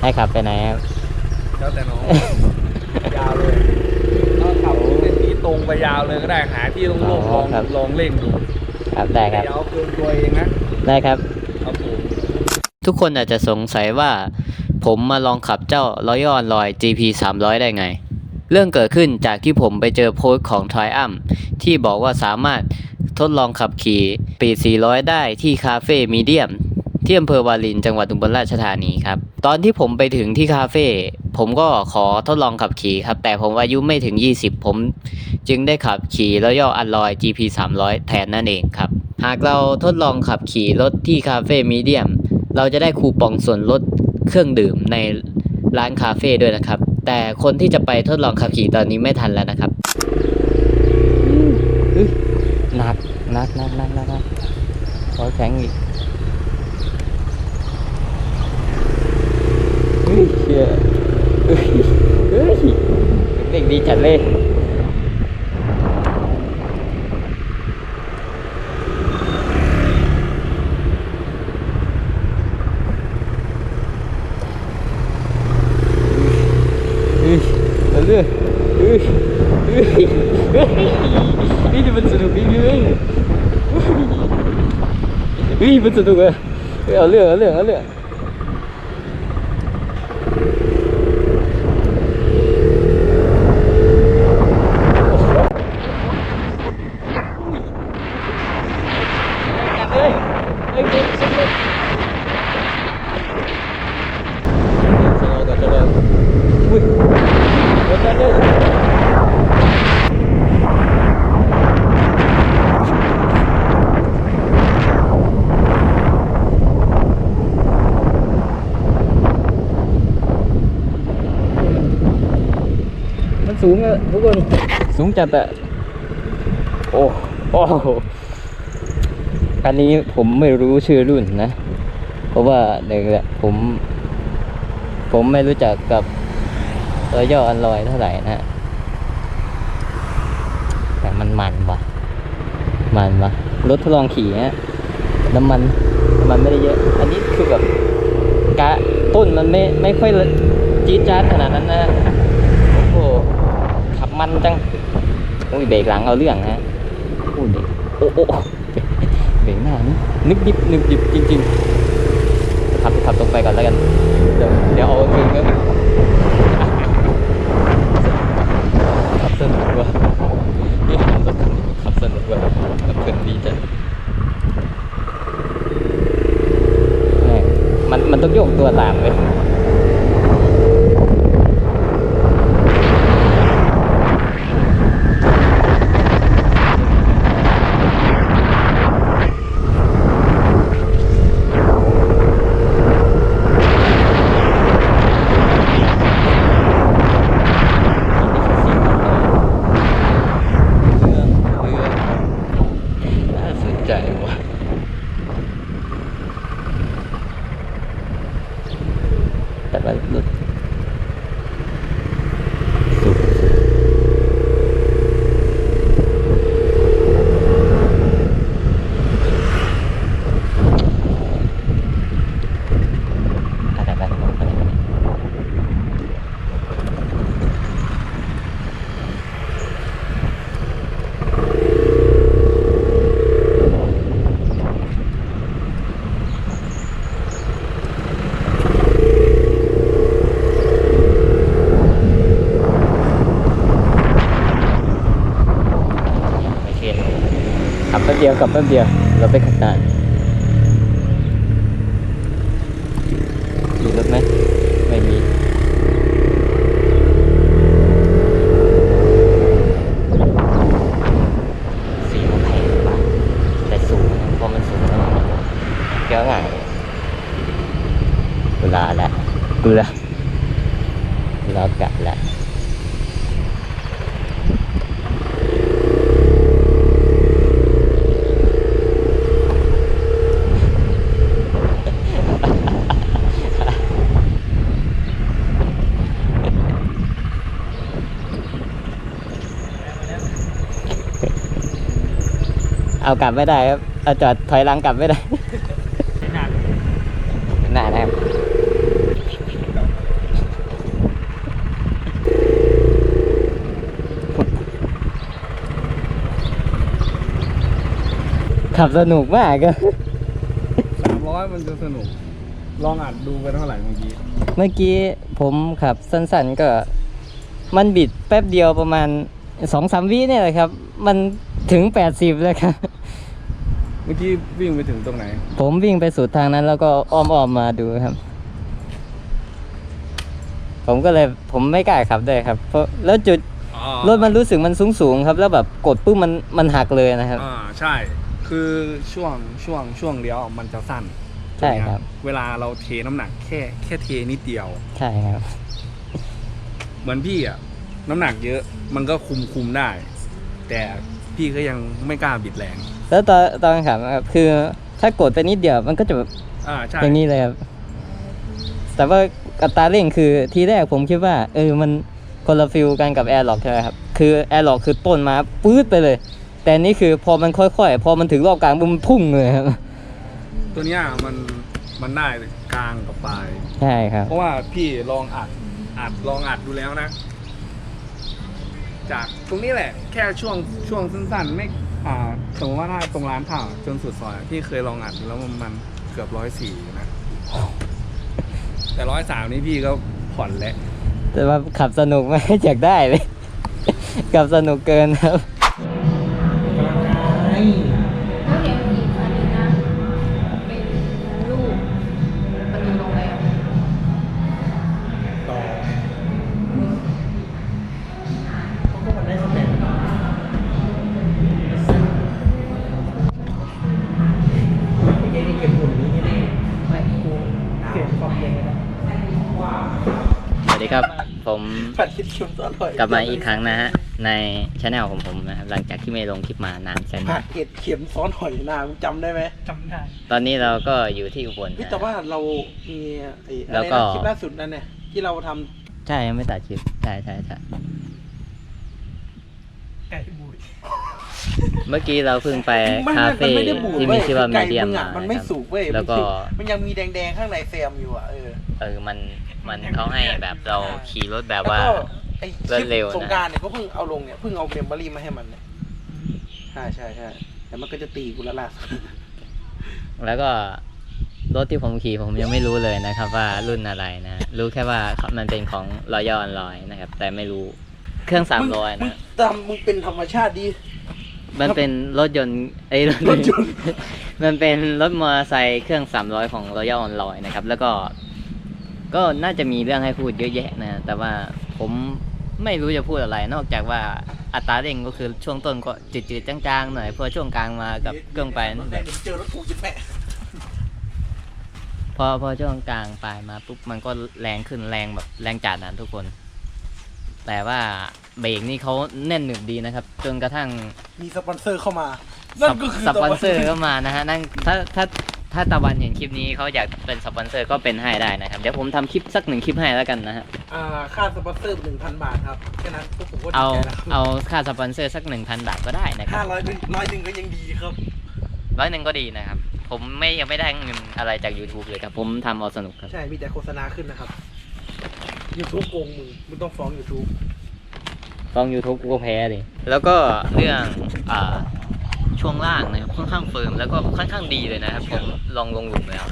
ให้ขับไปไหนครับแล้วแต่น้อง ยาวเลยก็ขับเป็นที่ตรงไปยาวเลยก็ได้หาที่โล่งๆลองลองเร่งดูครับได้ครับเดี๋ยวเอาเกินตัวเองนะได้ครับ ครับผม ทุกคนอาจจะสงสัยว่า ผมมาลองขับเจ้า Royal Alloy GP 300 ได้ไง เรื่องเกิดขึ้นจากที่ผมไปเจอโพสต์ของ Triumph ที่บอกว่าสามารถทดลองขับขี่ปีด400 ได้ที่คาเฟ่มีเดียม ที่อำเภอวารินจังหวัดอุบลราชธานีครับ ตอนที่ผมไปถึงที่คาเฟ่ผมก็ขอทดลองขับขี่ครับ แต่ผมอายุไม่ถึง 20 ผม จึงได้ขับขี่ Royal Alloy GP 300 แทนนั่นเองครับ หากเราทดลองขับขี่รถที่คาเฟ่มีเดียม เราจะได้คูปองส่วนลดเครื่องดื่มในร้านคาเฟ่ด้วยนะครับ แต่คนที่จะไปทดลองขับขี่ตอนนี้ไม่ทันแล้วนะครับนักหนักหนักหนักหนักหนักขอแข็งอีกเฮ้ยเชี่ย เฮ้ยเฮ้ยเด็กดีจัดเลยเฮ้ยเอาเรื่องเฮ้ยเฮ้ยเฮ้ยนี่จะมันสนุกจริงเลยเฮ้ยมันสนุกอะเฮ้ยเอาเรื่องเอาเรื่องเอาเรื่องจับเลยเฮ้ยเฮ้ยเฮ้ยเฮ้ยชะลอก่อนชะลออุ้ยรถนั้นเลยมัน สูงอะทุกคน สูงจัดอะโอ้โอ้อันนี้ผมไม่รู้ชื่อรุ่นนะ เพราะว่าหนึ่งแหละผม ผมไม่รู้จักกับตัวย่ออันลอยเท่าไหร่นะแต่มันมันว่ะมันว่ะรถทดลองขี่ฮะน้ำมันน้ำมันไม่ได้เยอะ อันนี้คือแบบกะต้นมันไม่ไม่ค่อยจี๊ดจ๊าดขนาดนั้นนะ มันจังอุ้ยเบรกหลังเอาเรื่องฮะอุ้ยเบรกโอ้โอ้เบรกหน้านี่นึกดิบนึกดิบจริงๆขับขับตรงไปก่อนแล้วกัน เดี๋ยวเดี๋ยวเอาคืนก็ขับสนุกว่ะนี่รถคันนี้ขับสนุกว่ะขับเพลินดีจังแม่งมันมันต้องโยกตัวตามเลยเรื่องเรื่องน่าสนใจว่ะแต่ว่ารถสุดอะไรไปอะไรไปอะไรไป โอเคขั บเดียวขับแป๊บเดียวเราไปขับนานมีรถไหมไม่มีสีมันแพงป่ะแต่สูงเพราะมันสูงแล้วมันเยอะง่ายกุลาแล้วกุลากุลากะแล้ว เอากลับไม่ได้ครับเอาจอดถอยหลังกลับไม่ได้หนานะครับขับสนุกมากก็สามร้อยมันจะสนุก ลองอัดดูไปเท่าไหร่เมื่อกี้ เมื่อกี้ผมขับสั้นๆก็ มันบิดแป๊บเดียวประมาณสองสามวิเนี่ยแหละครับ มันถึงแปดสิบแล้วครับ เมื่อกี้วิ่งไปถึงตรงไหน ผมวิ่งไปสุดทางนั้น แล้วก็อ้อมๆมาดูครับ ผมก็เลยผมไม่กล้าขับด้วยครับ เพราะแล้วจุดรถมันรู้สึกมันสูงๆครับ แล้วแบบกดปุ๊บมันมันหักเลยนะครับ อ่าใช่ คือช่วงช่วงช่วงเลี้ยวมันจะสั้นใช่ครับเวลาเราเทน้ำหนักแค่แค่เทนิดเดียว ใช่ครับ เหมือนพี่อะ น้ำหนักเยอะมันก็คุมคุมได้ แต่พี่ก็ยังไม่กล้าบิดแรง แล้วตอนตอนขับครับคือถ้ากดไปนิดเดียวมันก็จะแบบอ่าใช่อย่างนี้เลยครับ แต่ว่าอัตราเร่งคือทีแรกผมคิดว่า เออมันคนละฟิลกันกับแอร์ล็อกใช่ไหมครับ คือแอร์ล็อกคือต้นมาปื๊ดไปเลย แต่นี่คือพอมันค่อยๆ พอมันถึงรอบกลางปุ๊บมันพุ่งเลยครับ ตัวเนี้ยมันมันได้กลางกับปลาย ใช่ครับ เพราะว่าพี่ลองอัดอัดลองอัดดูแล้วนะ จากตรงนี้แหละ แค่ช่วงช่วงสั้นๆไม่ อ่าสมมติว่าถ้าตรงร้านข่าวจนสุดซอยที่เคยลองอัดแล้วมันมันเกือบร้อยสี่นะ แต่ร้อยสามนี่พี่ก็ผ่อนแล้ว แต่ว่าขับสนุกไม่อยากได้เลย ขับสนุกเกินครับ สวัสดีครับ ผมผัดคิดเค็มอร่อยกลับมาอีกครั้งนะฮะ ในช anel ของผมนะครับหลังจากที่ไม่ลงคลิปมานานแสนผันาดนเห็ดเข็มซ้อนหอยนางจำได้ไหมจำได้ตอนนี้เราก็อยู่ที่อุบลพี่นะแต่ว่าเรามีไอ้อะแล้ไรวก็นะคลิปล่าสุดนั่นเนี่ยที่เราทใช่ยังไม่ตัดคลิปใช่ใช่ใช่ำไก่บูด เมื่อกี้เราเพิ่งไปไม่คาไม่เฟ่มันไม่ได้บูดที่เว้มียชื่อว่าคือมีไก่เดียมมึงมาอะมันไม่นะครับสุกเว้ยแล้วก็มันยังมีแดงๆข้างในแซมอยู่อะเออเออมันมันเขาให้แบบเราขี่รถแบบว่าแล้วก็ไอ้ครวลิดปเร็วนะสงกรารเนี่ยก็เพิ่งเอาลงเนี่ยเพิ่งเอาเมมโมรี่มาให้มันเนี่ยใช่ใช่ใช่แต่มันก็จะตีกูละล่าสุดแล้วก็รถที่ผมขี่ผมยังไม่รู้เลยนะครับ ว่ารุ่นอะไรนะ รู้แค่ว่ามันเป็นของรอยัลออนไลน์นะครับ แต่ไม่รู้เครื่องสามร้อยมึงนะตามมึงเป็นธรรมชาติดี มันเป็นรถยนต์ไอ้ยรถรถยนต์ มันเป็นรถมอเตอร์ไซค์เครื่องสามร้อยของรอยัลออนไลน์นะครับ แล้วก็ ก็น่าจะมีเรื่องให้พูดเยอะแยะนะ แต่ว่าผมไม่รู้จะพูดอะไร นอกจากว่าอัตราเร่งก็คือช่วงต้นก็จืดๆจางๆหน่อยพอช่วงกลางมากับเครื่องไปนั่นแบบเจอรถกูจะแปะพอพอช่วงกลางปลายมาปุ๊บมันก็แรงขึ้นแรงแบบแรงจัดนะทุกคน แต่ว่าเบรกนี่เขาแน่นหนึบดีนะครับ จนกระทั่งมีสปอนเซอร์เข้ามา นั่นก็คือสปอนเซอร์ก็มานะฮะนั่นถ้าถ้าถ้าตะวันเห็นคลิปนี้เขาอยากเป็นสปอนเซอร์ก็เป็นให้ได้นะครับ เดี๋ยวผมทำคลิปสักหนึ่งคลิปให้แล้วกันนะฮะ อ่าค่าสปอนเซอร์หนึ่งพันบาทครับแค่นั้นพวกผมก็ดีเอาใจแล้วเอาค่าสปอนเซอร์สักหนึ่งพันบาทก็ได้นะคห้ารับร้อยหนึ่งร้อยหนึ่งก็ยังดีครับ ร้อยหนึ่งก็ดีนะครับ ผมไม่ยังไม่ได้เงินอะไรจาก YouTube เลยครับ ผมทำเอาสนุกครับ ใช่ มีแต่โฆษณาขึ้นนะครับ YouTube โกงมึงมึงต้องฟ้อง YouTube ฟ้อง YouTube กูก็แพ้ดิแล้วก็เรื่องอ่าช่วงล่างนะครับค่อนข้างเฟิร์มแล้วก็ค่อนข้างดีเลยนะครับผมลองลงหลุมแล้ว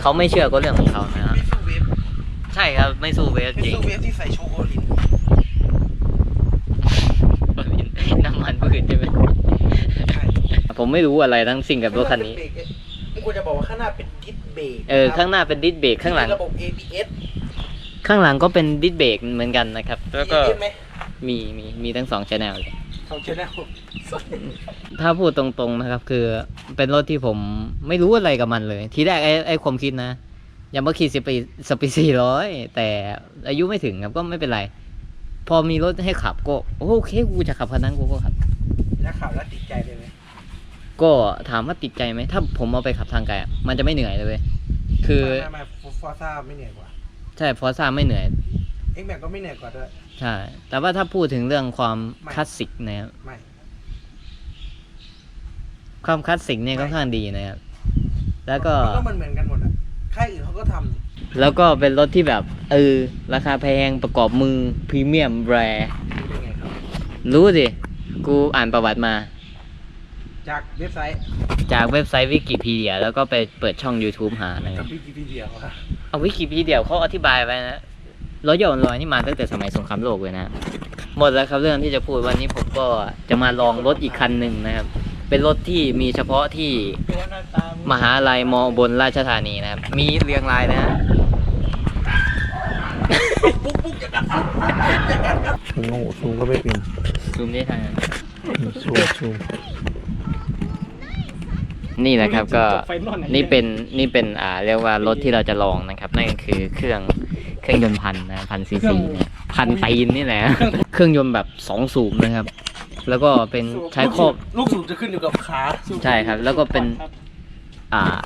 เขาไม่เชื่อก็เรื่องของเขานะฮะไม่สู้เวฟใช่ครับไม่สู้เวฟไม่จริงสู้เวฟที่ใส่โชโกลินน้ำมันพืชใช่ไหมใช่ผมไม่รู้อะไรทั้งสิ่งกับรถคันนี้ไม่ว่าเป็เบรกมึงควรจะบอกว่าข้างหน้าเป็นดิสเบรกเออข้างหน้าเป็นดิสเบรกข้างหลังมีระบบ ABS ข้างหลังก็เป็นดิสเบรกเหมือนกันนะครับ แล้วก็ ABS ไหมมีมีมีทั้งสองชแนลเลย สองชแนลถ้าพูดตรงๆนะครับ คือเป็นรถที่ผมไม่รู้อะไรกับมันเลย ทีแรกไอ้ไอ้ความคิดนะยังมาขี่สปีสปีสี่ร้อยแต่อายุไม่ถึงครับก็ไม่เป็นไร พอมีรถให้ขับก็โอเคกูจะขับคันนั้นกูก็ขับ แล้วข่าวแล้วติดใจเลยไหมก็ถามว่าติดใจไหมถ้าผมเอาไปขับทางไกลอะมันจะไม่เหนื่อยเลยเว้ยคือ ไม่ไม่ฟอร์ซ่าไม่เหนื่อยกว่า ใช่ฟอร์ซ่าไม่เหนื่อย เอ็กแม็กก็ไม่เหนื่อยกว่าด้วย ใช่ แต่ว่าถ้าพูดถึงเรื่องความไม่ คลาสสิกนะครับ ไม่ ความคลาสสิกเนี่ยค่อนข้างดีนะครับ แล้วก็ มันก็มันเหมือนกันหมดอะค่ายอื่นเขาก็ทำแล้วก็เป็นรถที่แบบเออราคาแพงประกอบมือพรีเมียมแบรรู้ได้ไงครับรู้สิ กูอ่านประวัติมา จากเว็บไซต์จากเว็บไซต์วิกิพีเดีย แล้วก็ไปเปิดช่อง YouTube หานะคกัรับบวิกิพีเดียว่ะเอาวิกิพีเดียเขาอธิบายไว้นะรถยนต์ลอยนี่มาตั้งแต่สมัยสงครามโลกเลยนะ หมดแล้วครับเรื่องที่จะพูดวันนี้ผมก็จะมาลองรถอีกคันหนึ่งนะครับ เป็นรถที่มีเฉพาะที่ ตัวหน้าตามหาลัยมอบนราชธานีนะครับ มีเรียงรายนะฮะปุ๊กปุ๊กอย่ากัดปุ๊กอย่ากัดครับโง่ซูมก็ไม่เป็นซูมได้ทางนั้นซูมซูม นี่แหละครับก็นี่เป็นนี่เป็นอ่าเรียกว่ารถที่เราจะลองนะครับ นั่นก็คือเครื่องเครื่องยนต์พันนะพันซีซีเนี่ยพันตีนนี่แหละเครื่องยนต์แบบสองสูบนะครับ แล้วก็เป็นใช้ครอบลูกสูบจะขึ้นอยู่กับขาใช่ครับ แล้วก็เป็นอ่า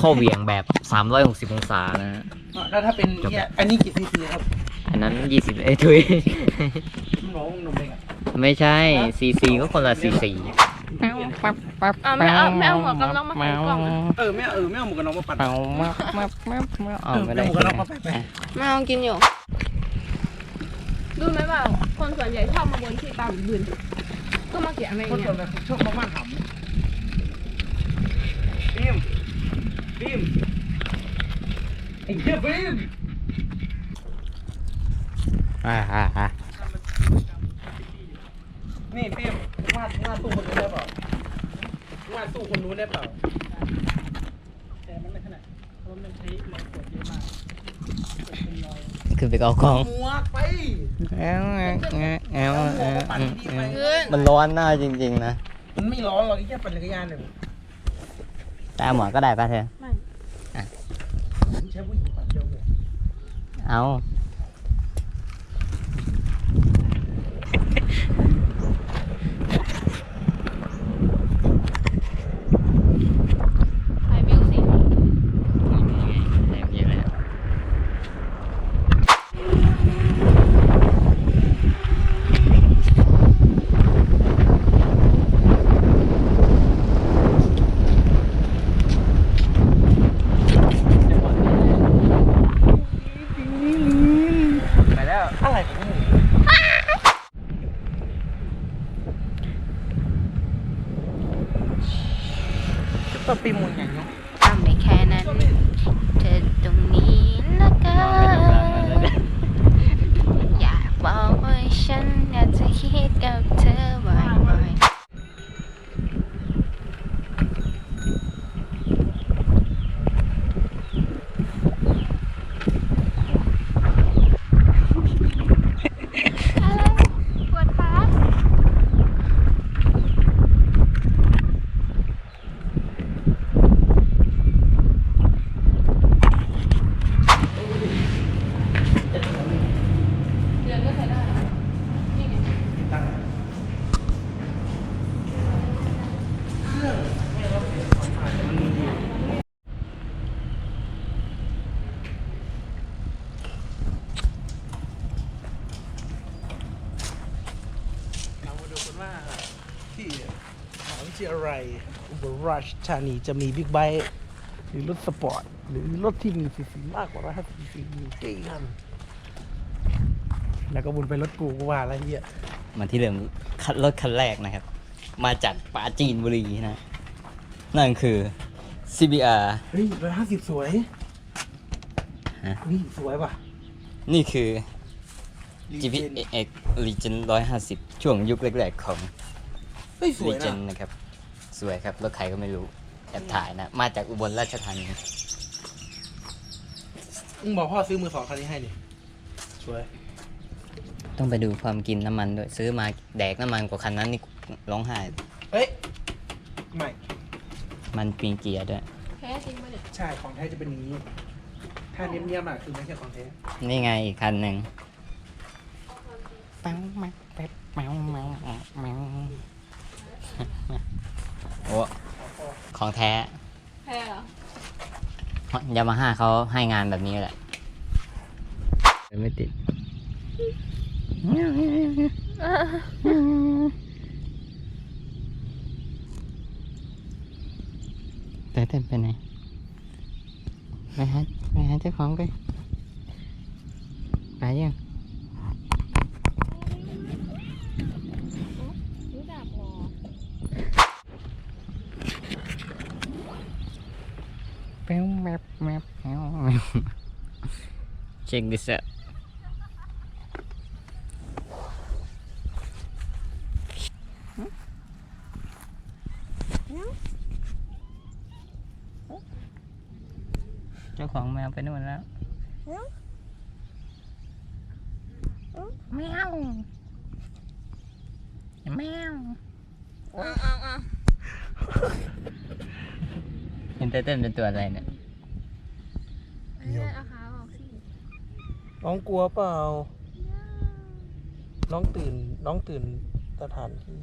ข้อเหวี่ยงแบบ 360 องศานะฮะแล้วถ้าเป็นเนี่ยอันนี้กี่ซีซีครับ อันนั้น 20 เอ้ยทุยน้องนมเองอะไม่ใช่ CC ก็คนละ CC เอาไม่เอาไม่เอาหัวกำลังมาใส่กล่องอะเออไม่เอาเออไม่เอาหมวกกันน็อกมาปั่นเอามามามามาเอาไม่ได้เอาหมวกกันน็อกมาไปไปไม่เอากินอยู่รู้ไหมว่าคนส่วนใหญ่ชอบมาบนที่ตามบืนก็มาเกี่ยอะไรคนเนี่ส่วยนใหญ่ชอบมากๆหำฟิล์มฟิล์มไอ้เหี้ยฟิล์มอ่าอ่าอ่านี่ฟิล์มวาดวาดตู้คนนู้นได้เปล่า วาดตู้คนนู้นได้เปล่า แต่มันไม่ขนาดเพราะมันใช้แรงกดเยอะมากคือไปเอาของหมวกไปเอาเอาเอาเอาปั่นดีไปขึ้นมันร้อนหน้าจริงๆนะ มันไม่ร้อนหรอกไอ้แค่ปั่นจักรยานเนี่ยแต่หมอก็ได้ป่ะเธอ ไม่ใช้ผู้หญิงปั่นเดียวเลยเอา ไฮมิวสิก ไปแล้ว อะไรของมึงจะต้องปีมุนอย่างเนาะ ทำไม่แค่นั้น เธอตรงนี้ละกันอยากบอกว่าฉันอยากจะคิดกับเธอบ่อยๆ อะไรปวดขา เดือนก็ใช้ได้เหรอนี่ไง เรามาดูกันว่าที่มหาวิทยาลัย อุบลราชธานีจะมีบิ๊กไบค์หรือรถสปอร์ต หรือรถที่มีซีซีมากกว่า150ซีซีมีกี่คันแล้วก็บุญไปรถกูก็ว่าอะไรเงี้ยมาที่เริ่มคันรถคันแรกนะครับ มาจากปราจีนบุรีนะ นั่นคือ CBR เฮ้ยร้อยห้าสิบสวยฮะนี่สวยป่ะนี่คือ Legend GPX Legend 150 ช่วงยุคแรกๆของ เฮ้ยสวยนะ Legend นะครับ สวยครับรถใครก็ไม่รู้แอบถ่ายนะ มาจากอุบลราชธานีมึงบอกพ่อซื้อมือสองคันนี้ให้ดิสวย ต้องไปดูความกินน้ำมันด้วยซื้อมาแดกน้ำมันกว่าคันนั้นนี่ร้องไห้เฮ้ย ไม่ มันปีเกียร์ด้วยแพ้จริงปะเนี่ยใช่ ของแท้จะเป็นอย่างนี้ ถ้าเนียมๆอะคือไม่ใช่ของแท้ นี่ไงอีกคันหนึ่งปังมักแป๊บเมาเมาเมาโอ้ของแท้แพ้เหรอยามาฮ่าเขาให้งานแบบนี้แหละ ไม่ติดแต่เต้นไปไหนไปหาไปหาเจ้าของไป ไปยัง รู้จักหรอ แมบแมบแมว Check this out เจ้าของแมวไปนู่นแล้วแมวแมวเอาเอาเอาเห็นไตเติ้ลเป็นตัวอะไรเนี่ย เอาขาออกสิ น้องกลัวเปล่า น้องตื่น น้องตื่นสถานที่